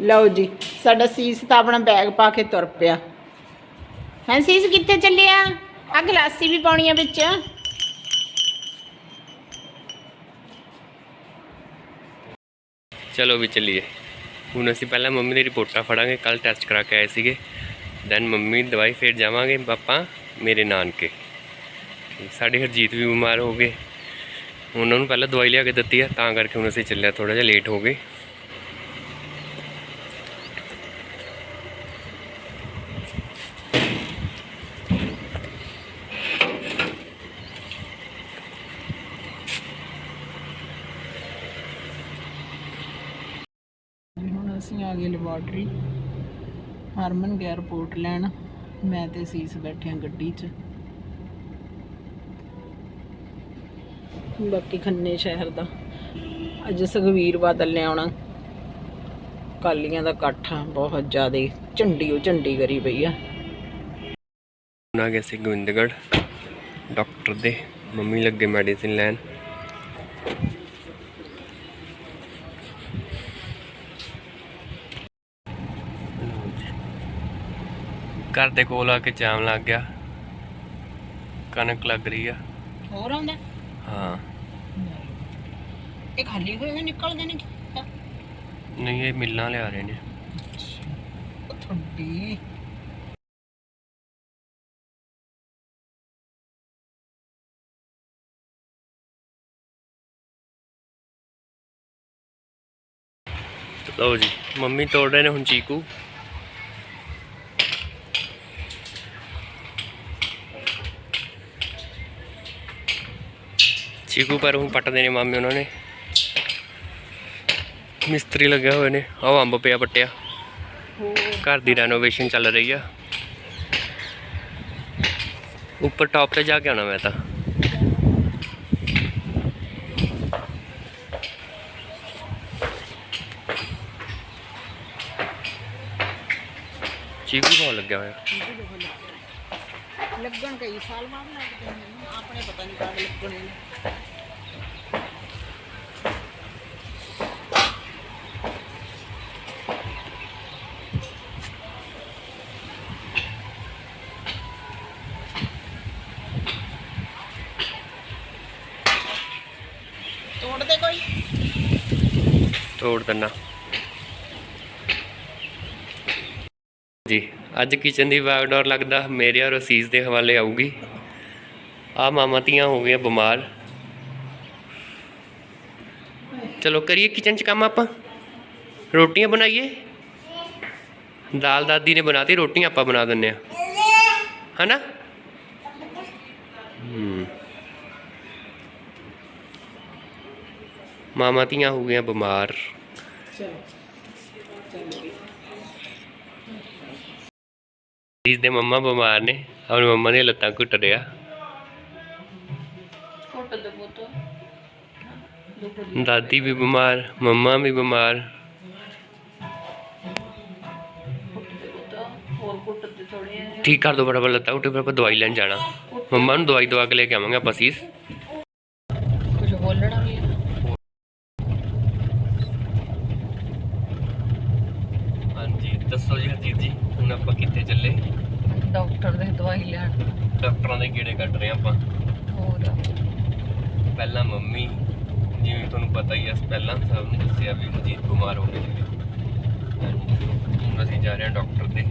ਲਓ ਜੀ, ਸਾਡਾ ਸੀਸ ਤਾਂ ਆਪਣਾ ਬੈਗ ਪਾ ਕੇ ਤੁਰ ਪਿਆ। ਹਾਂ ਸੀਸ ਕਿੱਥੇ ਚੱਲਿਆ? ਆ ਗਲਾਸੀ ਵੀ ਪਾਉਣੀ ਆ ਵਿੱਚ। ਚਲੋ ਵੀ ਚੱਲੀਏ। ਹੁਣ ਅਸੀਂ ਪਹਿਲਾਂ ਮੰਮੀ ਦੀ ਰਿਪੋਰਟਾਂ ਫੜਾਂਗੇ ਕੱਲ ਟੈਸਟ ਕਰਾ ਕੇ ਆਏ ਸੀਗੇ। ਦੈਨ ਮੰਮੀ ਦਵਾਈ ਫਿਰ ਜਾਵਾਂਗੇ ਪਾਪਾ, ਮੇਰੇ ਨਾਨਕੇ। ਸਾਡੇ ਹਰਜੀਤ ਵੀ ਬਿਮਾਰ ਹੋ ਗਏ। ਉਹਨਾਂ ਨੂੰ ਪਹਿਲਾਂ ਦਵਾਈ ਲਿਆ ਕੇ ਦਿੱਤੀ ਆ, ਤਾਂ ਕਰਕੇ ਹੁਣ ਅਸੀਂ ਚੱਲਿਆ ਥੋੜਾ ਜਿਹਾ ਲੇਟ ਹੋ ਗਏ। ਅਸੀਂ ਆ ਗਏ ਲੈਬੋਰਟਰੀ ਹਰਮਨ ਗਿਆ ਰਿਪੋਰਟ ਲੈਣ। ਮੈਂ ਤੇ ਸੀਸ ਬੈਠੇ ਆ ਗੱਡੀ 'ਚ। ਬਾਕੀ ਖੰਨੇ ਸ਼ਹਿਰ ਦਾ। ਅੱਜ ਸੁਖਵੀਰ ਬਾਦਲ ਨੇ ਆਉਣਾ। ਕਾਲੀਆਂ ਦਾ ਇਕੱਠ ਆ, ਬਹੁਤ ਜ਼ਿਆਦਾ ਝੰਡੀ ਉਹ ਝੰਡੀ ਕਰੀ ਪਈ ਆ। ਹੁਣ ਗਏ ਸੀ ਗੋਬਿੰਦਗੜ੍ਹ ਡਾਕਟਰ ਦੇ, ਮੰਮੀ ਲੱਗੇ ਮੈਡੀਸਿਨ ਲੈਣ। ਘਰ ਦੇ ਕੋਲ ਆ ਕੇ ਜਾਮ ਲੱਗ ਗਿਆ। ਕਣਕ ਲੱਗ ਰਹੀ ਆ। ਹੋਰ ਆਉਂਦਾ? ਹਾਂ। ਇਹ ਖਾਲੀ ਹੋਏ ਹੋਏ ਨਿਕਲਦੇ ਨੇ ਨਹੀਂ ਇਹ ਮਿਲਣਾ ਲਿਆ ਰਹੇ ਨੇ। ਥੋੜੀ ਲਓ ਜੀ ਮੰਮੀ ਤੋੜ ਰਹੇ ਨੇ ਹੁਣ ਚੀਕੂ। ਚੀਕੂ ਪਰ ਹੁਣ ਪੱਟਦੇ ਨੇ ਮਾਮੇ ਉਹਨਾਂ ਨੇ। ਮਿਸਤਰੀ ਲੱਗੇ ਹੋਏ ਨੇ, ਆਹ ਅੰਬ ਪਿਆ ਪੱਟਿਆ। ਘਰ ਦੀ ਰੈਨੋਵੇਸ਼ਨ ਚੱਲ ਰਹੀ ਆ। ਉੱਪਰ ਟਾਪ ਤੇ ਜਾ ਕੇ ਆਉਣਾ ਮੈਂ ਤਾਂ। ਚੀਕੂ ਬਹੁਤ ਲੱਗਿਆ ਹੋਇਆ। ਲੱਗਣ ਕਈ ਸਾਲ ਬਾਅਦ ਲੱਗਦੇ ਨੇ, ਆਪਣੇ ਪਤਾ ਨਹੀਂ ਕਦ ਲੱਗਣੇ ਨੇ। ਤੋੜਦੇ ਕੋਈ? ਤੋੜ ਦਿੰਨਾ। ਜੀ ਅੱਜ ਕਿਚਨ ਦੀ ਬਾਗਡੋਰ ਲੱਗਦਾ ਮੇਰੇ ਔਰ ਅਸੀਸ ਦੇ ਹਵਾਲੇ ਆਊਗੀ। ਆ ਮਾਮਾ ਧੀਆਂ ਹੋ ਗਈਆਂ ਬਿਮਾਰ। ਚਲੋ ਕਰੀਏ ਕਿਚਨ 'ਚ ਕੰਮ ਆਪਾਂ। ਰੋਟੀਆਂ ਬਣਾਈਏ। ਦਾਲ ਦਾਦੀ ਨੇ ਬਣਾਤੀ ਰੋਟੀਆਂ ਆਪਾਂ ਬਣਾ ਦਿੰਨੇ ਆ। ਹਨਾ? ਹੂੰ। ਮਾਮਾ ਧੀਆਂ ਹੋ ਗਈਆਂ ਬਿਮਾਰ। ਅਸੀਸ ਦੇ ਮੰਮਾ ਬਿਮਾਰ ਨੇ ਆਪਣੀ ਮੰਮਾ ਦੀਆਂ ਲੱਤਾਂ ਘੁੱਟ ਪੁੱਤ। ਦਾਦੀ ਵੀ ਬਿਮਾਰ ਮੰਮਾ ਵੀ ਬਿਮਾਰ। ਠੀਕ ਕਰ ਦੋ ਫਟਾਫਟ ਲੱਤਾਂ ਉੱਤੇ ਫਿਰ ਆਪਾਂ ਦਵਾਈ ਲੈਣ ਜਾਣਾ। ਮੰਮਾ ਨੂੰ ਦਵਾਈ ਦਵਾ ਕੇ ਲੈ ਕੇ ਆਵਾਂਗੇ ਆਪਾਂ ਸੀਸ। ਕੁਝ ਬੋਲਣਾ ਵੀ ਹਾਂਜੀ ਦੱਸੋ ਜੀ ਹਰਜੀਤ ਜੀ ਹੁਣ ਆਪਾਂ ਕਿੱਥੇ ਚੱਲੇ? ਡਾਕਟਰ ਦੇ ਦਵਾਈ ਲੈਣ। ਡਾਕਟਰਾਂ ਦੇ ਕੀੜੇ ਕੱਢ ਰਹੇ ਆਪਾਂ। ਹੋਰ? ਪਹਿਲਾਂ ਮੰਮੀ ਜਿਵੇਂ ਤੁਹਾਨੂੰ ਪਤਾ ਹੀ ਆ ਪਹਿਲਾਂ ਸਭ ਨੂੰ ਦੱਸਿਆ ਵੀ ਹਰਜੀਤ ਬਿਮਾਰ ਹੋ ਗਏ ਸੀਗੇ ਹੁਣ ਅਸੀਂ ਜਾ ਰਹੇ ਹਾਂ ਡਾਕਟਰ ਦੇ